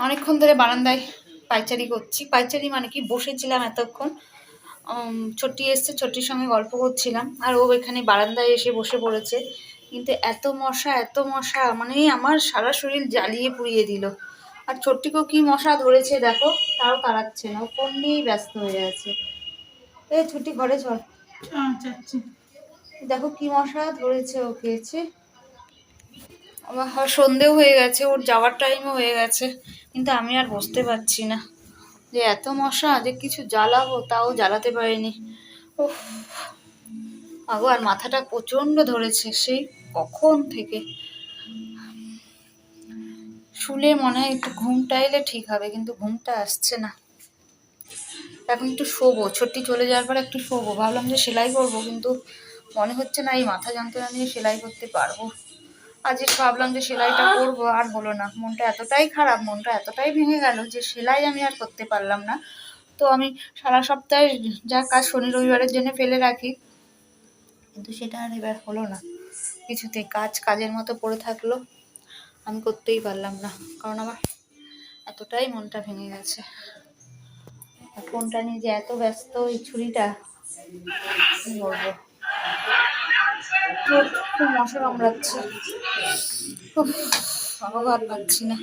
অনেকক্ষণ ধরে বারান্দায় পাইচারি করছি। পাইচারি মানে কি? বসেছিলাম এতক্ষণ। ছোট্টি এসছে ছোট্টির সঙ্গে গল্প করছিলাম। আর ও এখানে বারান্দায় এসে বসে পড়েছে। কিন্তু এত মশা এত মশা মানে আমার সারা শরীর জ্বালিয়ে পুড়িয়ে দিল। আর ছোট্টিকেও কি মশা ধরেছে দেখো তাও তাড়াচ্ছে না। ও ফোন নিয়েই ব্যস্ত হয়ে আছে এ ছুটি ঘরে চল। দেখো কি মশা ধরেছে ওকে ছে আবার সন্ধেও হয়ে গেছে, ওর যাওয়ার টাইমও হয়ে গেছে, কিন্তু আমি আর বসতে পারছি না। যে এত মশা যে কিছু জ্বালাবো তাও জ্বালাতে পারিনি। উফ আগো আর মাথাটা প্রচণ্ড ধরেছে, সেই কখন থেকে? শুলে মনে হয় একটু ঘুমটা এলে ঠিক হবে, কিন্তু ঘুমটা আসছে না। এখন একটু শোবো, ছুটি চলে যাওয়ার পর একটু শোবো। ভাবলাম যে সেলাই করব, কিন্তু মনে হচ্ছে না এই মাথা যন্ত্রণা নিয়ে সেলাই করতে পারব। আজ ভাবলাম যে সেলাইটা করব, আর হলো না। মনটা এতটাই খারাপ, মনটা এতটাই ভেঙে গেল যে সেলাই আমি আর করতে পারলাম না। তো আমি সারা সপ্তাহে যা কাজ শনি রবিবারের জন্য ফেলে রাখি, কিন্তু সেটা আর এবার হলো না। কিছুতেই কাজ কাজের মতো পড়ে থাকল, আমি করতেই পারলাম না। কারণ আমার এতটাই মনটা ভেঙে গেছে। ফোনটা নিয়ে যে এত ব্যস্ত এই ছুরিটা, কি বলব? খুব মশা কামড়াচ্ছে। খুব বাবা আর পাচ্ছি না।